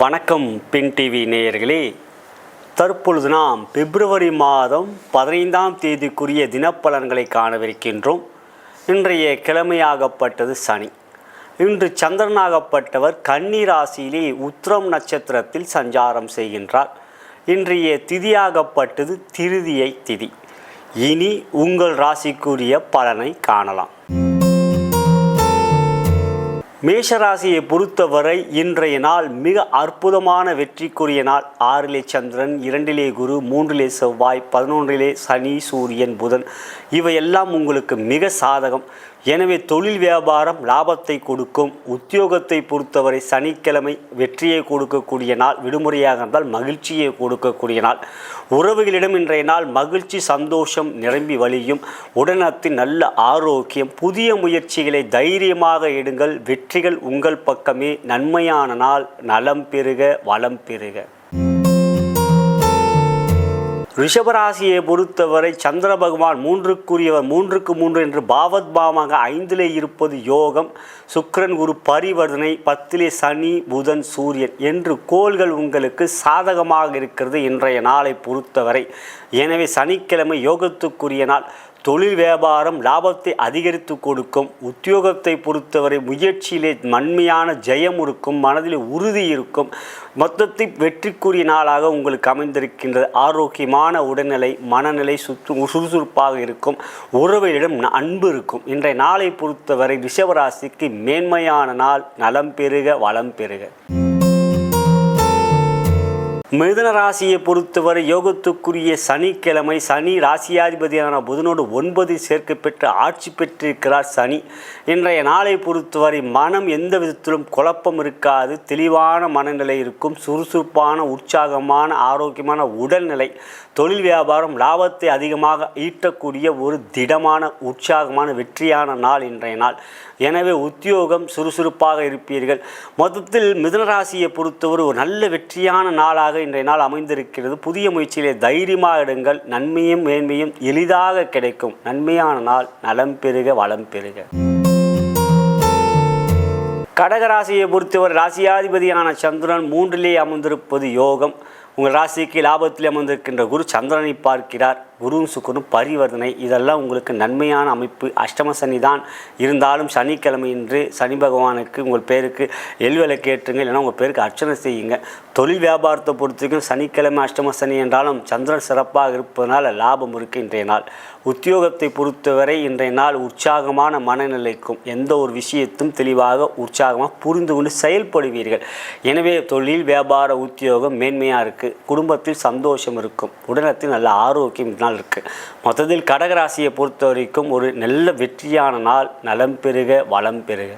வணக்கம் பின் டிவி நேயர்களே. தற்பொழுது நாம் பிப்ரவரி மாதம் பதினைந்தாம் தேதிக்குரிய தினப்பலன்களை காணவிருக்கின்றோம். இன்றைய கிழமையாகப்பட்டது சனி. இன்று சந்திரனாகப்பட்டவர் கன்னி ராசியிலே உத்திரம் நட்சத்திரத்தில் சஞ்சாரம் செய்கின்றார். இன்றைய திதியாகப்பட்டது திருதியை திதி. இனி உங்கள் ராசிக்குரிய பலனை காணலாம். மேஷராசியை பொறுத்தவரை இன்றைய நாள் மிக அற்புதமான வெற்றிக்குரிய நாள். ஆறிலே சந்திரன் இரண்டிலே குரு மூன்றிலே செவ்வாய் பதினொன்றிலே சனி சூரியன் புதன். இவையெல்லாம் உங்களுக்கு மிக சாதகம். எனவே தொழில் வியாபாரம் லாபத்தை கொடுக்கும் உத்தியோகத்தை பொறுத்தவரை சனிக்கிழமை வெற்றியை கொடுக்கக்கூடிய நாள் விடுமுறையாக இருந்தால் மகிழ்ச்சியை கொடுக்கக்கூடிய நாள். உறவுகளிடம் இன்றைய நாள் மகிழ்ச்சி சந்தோஷம் நிரம்பி வழியும். உடனத்தின் நல்ல ஆரோக்கியம் புதிய முயற்சிகளை தைரியமாக எடுங்கள். வெற்றிகள் உங்கள் பக்கமே. நன்மையான நாள் நலம் பெறுக வளம் பெறுக. ரிஷபராசியை பொறுத்தவரை சந்திர பகவான் மூன்றுக்குரியவர் மூன்றுக்கு மூன்று என்று பாவத் பாவமாக ஐந்திலே இருப்பது யோகம். சுக்கரன் குரு பரிவர்த்தனை. பத்திலே சனி புதன் சூரியன் என்று கோள்கள் உங்களுக்கு சாதகமாக இருக்கிறது இன்றைய நாளை பொறுத்தவரை. எனவே சனிக்கிழமை யோகத்துக்குரிய நாள். தொழில் வியாபாரம் லாபத்தை அதிகரித்து கொடுக்கும் உத்தியோகத்தை பொறுத்தவரை முயற்சியிலே மண்மையான ஜெயம் இருக்கும் மனதில் உறுதி இருக்கும். மொத்தத்தை வெற்றிக்குரிய நாளாக உங்களுக்கு அமைந்திருக்கின்றது. ஆரோக்கியமான உடல்நிலை மனநிலை சுற்று சுறுசுறுப்பாக இருக்கும். உறவுகளிடம் அன்பு இருக்கும். இன்றைய நாளை பொறுத்தவரை ரிஷபராசிக்கு மேன்மையான நாள். நலம் பெறுக வளம் பெறுக. மிதுன ராசியை பொறுத்தவரை யோகத்துக்குரிய சனிக்கிழமை சனி ராசியாதிபதியான புதனோடு ஒன்பது சேர்க்கை பெற்று ஆட்சி பெற்றிருக்கிறார் சனி. இன்றைய நாளை பொறுத்தவரை மனம் எந்த விதத்திலும் குழப்பம் இருக்காது. தெளிவான மனநிலை இருக்கும். சுறுசுறுப்பான உற்சாகமான ஆரோக்கியமான உடல்நிலை தொழில் வியாபாரம் லாபத்தை அதிகமாக ஈட்டக்கூடிய ஒரு திடமான உற்சாகமான வெற்றியான நாள் இன்றைய நாள். எனவே உத்தியோகம் சுறுசுறுப்பாக இருப்பீர்கள். மொத்தத்தில் மிதுனராசியை பொறுத்தவரை ஒரு நல்ல வெற்றியான நாளாக இன்றைய நாள் அமைந்திருக்கிறது. புதிய முயற்சியிலே தைரியமாக எடுங்கள். நன்மையும் மேன்மையும் எளிதாக கிடைக்கும். நன்மையான நாள் நலம் பெருக வளம் பெருக. கடகராசியை பொறுத்தவரை ராசியாதிபதியான சந்திரன் மூன்றிலே அமர்ந்திருப்பது யோகம். உங்கள் ராசிக்கு லாபத்தில் அமர்ந்திருக்கின்ற குரு சந்திரனை பார்க்கிறார். குருவும் சுக்கரும் பரிவர்த்தனை இதெல்லாம் உங்களுக்கு நன்மையான அமைப்பு. அஷ்டம சனி தான். இருந்தாலும் சனிக்கிழமை இன்று சனி பகவானுக்கு உங்கள் பேருக்கு எல்வலை ஏற்றுங்க இல்லைன்னா உங்கள் பேருக்கு அர்ச்சனை செய்யுங்க. தொழில் வியாபாரத்தை பொறுத்தவரைக்கும் சனிக்கிழமை அஷ்டம சனி என்றாலும் சந்திரன் சிறப்பாக இருப்பதனால் லாபம் இருக்குது இன்றைய நாள். உத்தியோகத்தை பொறுத்தவரை இன்றைய நாள் உற்சாகமான மனநிலைக்கும் எந்த ஒரு விஷயத்தும் தெளிவாக உற்சாகமாக புரிந்து கொண்டு செயல்படுவீர்கள். எனவே தொழில் வியாபார உத்தியோகம் மேன்மையாக இருக்குது குடும்பத்தில் சந்தோஷம் இருக்கும். உடலத்தில் நல்ல ஆரோக்கியம் இந்த நாள் இருக்குது மொத்தத்தில் கடகராசியை பொறுத்த வரைக்கும் ஒரு நல்ல வெற்றியான நாள் நலம் பெருக வளம் பெருக.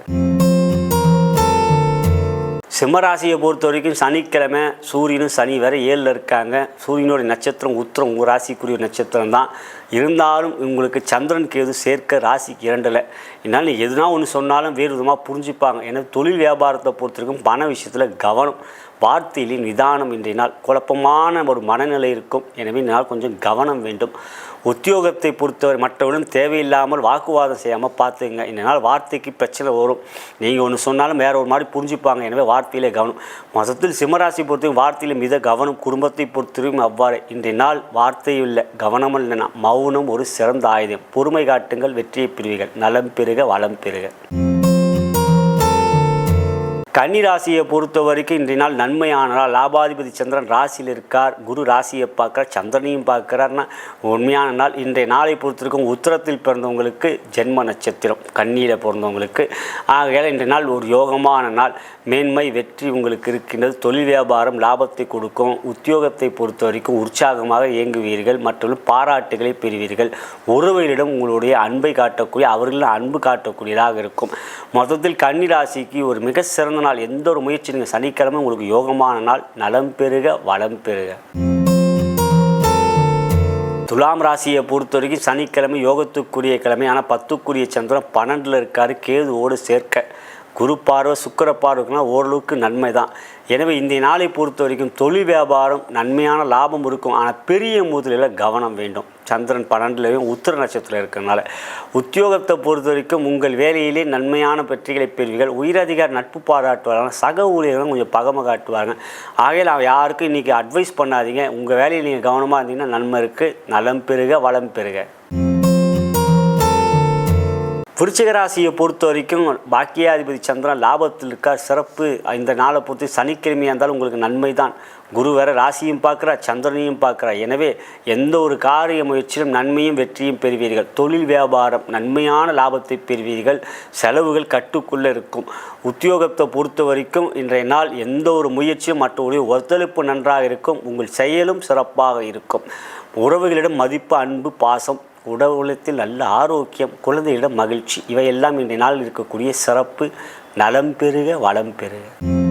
சிம்மராசியை பொறுத்த வரைக்கும் சனிக்கிழமை சூரியனும் சனி வரை ஏழில் இருக்காங்க. சூரியனுடைய நட்சத்திரம் உத்திரம் உங்கள் ராசிக்குரிய நட்சத்திரம் தான். இருந்தாலும் உங்களுக்கு சந்திரன் கேது சேர்க்க ராசிக்கு இரண்டில். என்னால் எதுனா ஒன்று சொன்னாலும் வேறு விதமாக புரிஞ்சுப்பாங்க. ஏன்னா தொழில் வியாபாரத்தை பொறுத்த வரைக்கும் பண விஷயத்தில் கவனம். வார்த்தையிலே நிதானம் இன்றைய நாள் குழப்பமான ஒரு மனநிலை இருக்கும். எனவே நான் நாள் கொஞ்சம் கவனம் வேண்டும். உத்தியோகத்தை பொறுத்தவரை மற்றவர்களும் தேவையில்லாமல் வாக்குவாதம் செய்யாமல் பார்த்துங்க இந்த நாள் வார்த்தைக்கு பிரச்சனை வரும். நீங்கள் ஒன்று சொன்னாலும் வேறு ஒரு மாதிரி புரிஞ்சுப்பாங்க. எனவே வார்த்தையிலே கவனம். மொத்தத்தில் சிம்மராசி பொறுத்தவரைக்கும் வார்த்தையில் மித கவனம் குடும்பத்தை பொறுத்தவரைக்கும் அவ்வாறு. இன்றைய நாள் வார்த்தையும் இல்லை கவனம் இல்லைனா மௌனம் ஒரு சிறந்த ஆயுதம். பொறுமை காட்டுங்கள் வெற்றியை பெறுவீர்கள். நலம் பெறுக வளம் பெறுக. கன்னிராசியை பொறுத்த வரைக்கும் இன்றைய நாள் நன்மையான நாள் லாபாதிபதி சந்திரன் ராசியில் இருக்கார். குரு ராசியை பார்க்குறார். சந்திரனையும் பார்க்குறாருன்னா உண்மையான நாள். இன்றைய நாளை பொறுத்திருக்கும் உத்தரத்தில் பிறந்தவங்களுக்கு ஜென்ம நட்சத்திரம் கண்ணியில் பிறந்தவங்களுக்கு. ஆகையால் இன்றைய நாள் ஒரு யோகமான நாள். மேன்மை வெற்றி உங்களுக்கு இருக்கின்றது. தொழில் வியாபாரம் லாபத்தை கொடுக்கும். உத்தியோகத்தை பொறுத்த வரைக்கும் உற்சாகமாக இயங்குவீர்கள். மற்றும் பாராட்டுகளை பெறுவீர்கள். ஒருவரிடம் உங்களுடைய அன்பை காட்டக்கூடிய அவர்களிடம் அன்பு காட்டக்கூடியதாக இருக்கும். மொத்தத்தில் கன்னிராசிக்கு ஒரு மிக சிறந்த நாள் எந்த ஒரு முயற்சி நீங்கள் சனிக்கிழமை உங்களுக்கு யோகமான நாள் நலம் பெருக வளம் பெருக துலாம் ராசியை பொறுத்த வரைக்கும் சனிக்கிழமை யோகத்துக்குரிய கிழமை. ஆனால் பத்துக்குரிய சந்திரன் பன்னெண்டில் இருக்கார். கேதுவோடு சேர்க்க. குரு பார்வை சுக்கிர பார்வைக்குனா ஓரளவுக்கு நன்மை தான் எனவே இந்த நாளை பொறுத்த வரைக்கும் தொழில் வியாபாரம் நன்மையான லாபம் இருக்கும். ஆனால் பெரிய முதலில் கவனம் வேண்டும். சந்திரன் பன்னெண்டுலையும் உத்திர நட்சத்திரம் இருக்கிறனால உத்தியோகத்தை பொறுத்த வரைக்கும் உங்கள் வேலையிலே நன்மையான வெற்றிகளை பெறுவீர்கள். உயரதிகார நட்பு பாராட்டுவாங்க. சக ஊழியர்களும் கொஞ்சம் பகமை காட்டுவாங்க. ஆகையில் நான் யாருக்கும் இன்றைக்கி அட்வைஸ் பண்ணாதீங்க. உங்கள் வேலையில் நீங்கள் கவனமாக இருந்தீங்கன்னா நன்மை இருக்குது நலம் பெறுக வளம் பெறுக. விருச்சிக ராசியை பொறுத்த வரைக்கும் பாக்கியாதிபதி சந்திரன் லாபத்தில் இருக்கார். சிறப்பு. இந்த நாளை பொறுத்து சனிக்கிழமையாக இருந்தாலும் உங்களுக்கு நன்மை தான் குரு வேற ராசியும் பார்க்குறா சந்திரனையும் பார்க்குறா எனவே எந்த ஒரு காரிய முயற்சியிலும் நன்மையும் வெற்றியும் பெறுவீர்கள். தொழில் வியாபாரம் நன்மையான லாபத்தை பெறுவீர்கள். செலவுகள் கட்டுக்குள்ளே இருக்கும். உத்தியோகத்தை பொறுத்த வரைக்கும் இன்றைய நாள் எந்த ஒரு முயற்சியும் மற்றவருடைய ஒத்துழைப்பு நன்றாக இருக்கும். உங்கள் செயலும் சிறப்பாக இருக்கும். உறவுகளிடம் மதிப்பு அன்பு பாசம் உடல் நல்ல ஆரோக்கியம் குழந்தையிடம் மகிழ்ச்சி இவையெல்லாம் இன்றைய நாள் இருக்கக்கூடிய சிறப்பு. நலம் பெருக வளம் பெறுக.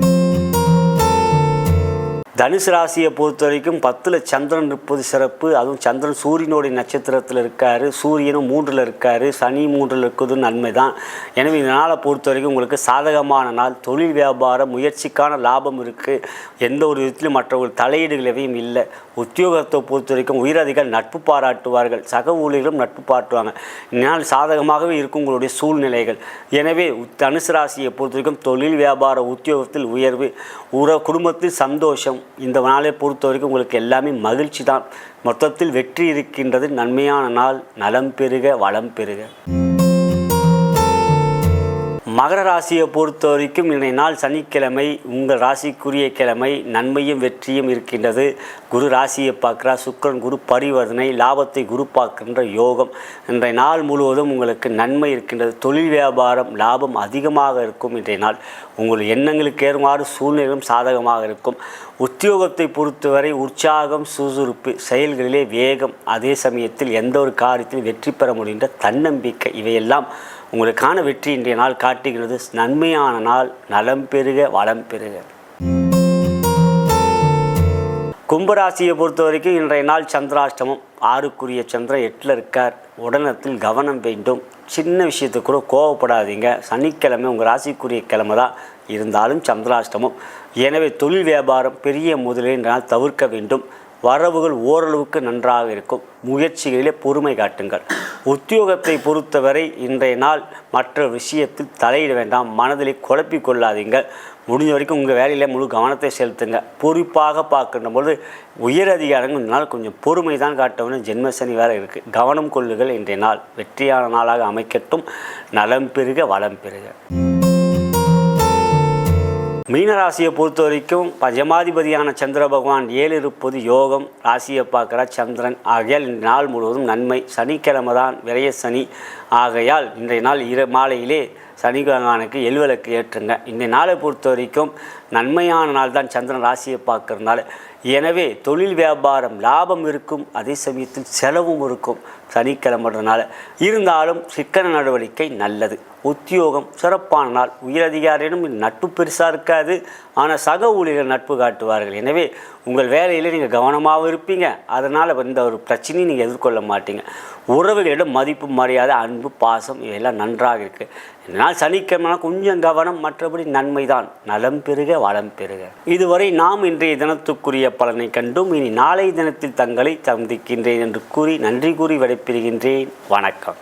தனுசு ராசியை பொறுத்த வரைக்கும் பத்தில் சந்திரன் இருப்பது சிறப்பு அதுவும் சந்திரன் சூரியனுடைய நட்சத்திரத்தில் இருக்கார் சூரியனும் மூன்றில் இருக்கார் சனி மூன்றில் இருக்கிறது நன்மை தான் எனவே இந்த நாளை பொறுத்த வரைக்கும் உங்களுக்கு சாதகமான நாள் தொழில் வியாபாரம் முயற்சிக்கான லாபம் இருக்குது எந்த ஒரு விதத்திலும் மற்றவர்கள் தலையீடுகள் எவையும் இல்லை. உத்தியோகத்தை பொறுத்த வரைக்கும் உயரதிகள் நட்பு பாராட்டுவார்கள் சக ஊழியர்களும் நட்பு பாராட்டுவாங்க. இந்நாள் சாதகமாகவே இருக்கும் உங்களுடைய சூழ்நிலைகள். எனவே தனுசு ராசியை பொறுத்த வரைக்கும் தொழில் வியாபார உத்தியோகத்தில் உயர்வு உற குடும்பத்தில் சந்தோஷம் இந்த நாளை பொறுத்த வரைக்கும் உங்களுக்கு எல்லாமே மகிழ்ச்சி தான். மொத்தத்தில் வெற்றி இருக்கின்றது நன்மையான நாள் நலம் பெருக வளம் பெருக. மகர ராசியை பொறுத்த வரைக்கும் இன்றைய நாள் சனிக்கிழமை உங்கள் ராசிக்குரிய கிழமை நன்மையும் வெற்றியும் இருக்கின்றது. குரு ராசியை பார்க்குறா சுக்கரன் குரு பரிவர்த்தனை லாபத்தை குரு பார்க்கின்ற யோகம். இன்றைய நாள் முழுவதும் உங்களுக்கு நன்மை இருக்கின்றது. தொழில் வியாபாரம் லாபம் அதிகமாக இருக்கும் இன்றைய நாள். உங்கள் எண்ணங்களுக்கு ஏறுமாறு சூழ்நிலையும் சாதகமாக இருக்கும். உத்தியோகத்தை பொறுத்தவரை உற்சாகம் சுறுசுறுப்பு செயல்களிலே வேகம் அதே சமயத்தில் எந்த ஒரு காரியத்திலும் வெற்றி பெற முடிகின்ற தன்னம்பிக்கை இவையெல்லாம் உங்களுக்கான வெற்றி இன்றைய நாள் காட்டுகிறது. நன்மையான நாள் நலம் பெறுக வளம் பெறுக கும்பராசியை பொறுத்த வரைக்கும் இன்றைய நாள் சந்திராஷ்டமம். ஆறுக்குரிய சந்திரன் எட்டில் இருக்கார். உடனத்தில் கவனம் வேண்டும். சின்ன விஷயத்துக்கு கூட கோவப்படாதீங்க. சனிக்கிழமை உங்கள் ராசிக்குரிய கிழமை தான். இருந்தாலும் சந்திராஷ்டமம். எனவே தொழில் வியாபாரம் பெரிய முதலீடு நாள் தவிர்க்க வேண்டும். வரவுகள் ஓரளவுக்கு நன்றாக இருக்கும். முயற்சிகளிலே பொறுமை காட்டுங்கள். உத்தியோகத்தை பொறுத்தவரை இன்றைய நாள் மற்ற விஷயத்தில் தலையிட வேண்டாம். மனதிலே குழப்பிக் கொள்ளாதீங்கள். முடிஞ்ச வரைக்கும் உங்கள் வேலையில் முழு கவனத்தை செலுத்துங்க. பொறுப்பாக பார்க்கின்ற பொழுது உயர் அதிகாரங்கள் நாள் கொஞ்சம் பொறுமை தான் காட்டணும் ஜென்மசனி வேறு இருக்குது கவனம் கொள்ளுங்கள் இன்றைய நாள். வெற்றியான நாளாக அமைக்கட்டும். நலம் பெறுக வளம் பெறுக மீனராசியை பொறுத்த வரைக்கும் பஞ்சமாதிபதியான சந்திர பகவான் ஏழு இருப்பது யோகம். ராசியை பார்க்குற சந்திரன் ஆகையால் இன்றைய நாள் முழுவதும் நன்மை. சனிக்கிழமை தான் விரைய சனி. ஆகையால் இன்றைய நாள் இரு மாலையிலே சனி பகவானுக்கு எல்விளக்கு ஏற்றுங்க. இந்த நாளை பொறுத்த வரைக்கும் நன்மையான நாள் தான் சந்திரன் ராசியை பார்க்குறதுனால. எனவே தொழில் வியாபாரம் லாபம் இருக்கும் அதே சமயத்தில் செலவும் இருக்கும் சனிக்கிழமைன்றதுனால. இருந்தாலும் சிக்கன நடவடிக்கை நல்லது. உத்தியோகம் சிறப்பான நாள். உயரதிகாரியிடம் நட்பு பெருசாக இருக்காது. ஆனால் சக ஊழியர்கள் நட்பு காட்டுவார்கள். எனவே உங்கள் வேலையில் நீங்கள் கவனமாகவும் இருப்பீங்க. அதனால் இந்த ஒரு பிரச்சனையும் நீங்கள் எதிர்கொள்ள மாட்டீங்க. உறவுகளிடம் மதிப்பு மரியாதை அன்பு பாசம் இதெல்லாம் நன்றாக இருக்குது இதனால் சனிக்கிழமை கொஞ்சம் கவனம் மற்றபடி நன்மை தான் நலம் பெருக வளம் பெருக இதுவரை நாம் இன்றைய தினத்துக்குரிய பலனை கண்டும் இனி நாளை தினத்தில் தங்களை சந்திக்கின்றேன் என்று கூறி நன்றி கூறி விடைபெறுகின்றேன். வணக்கம்.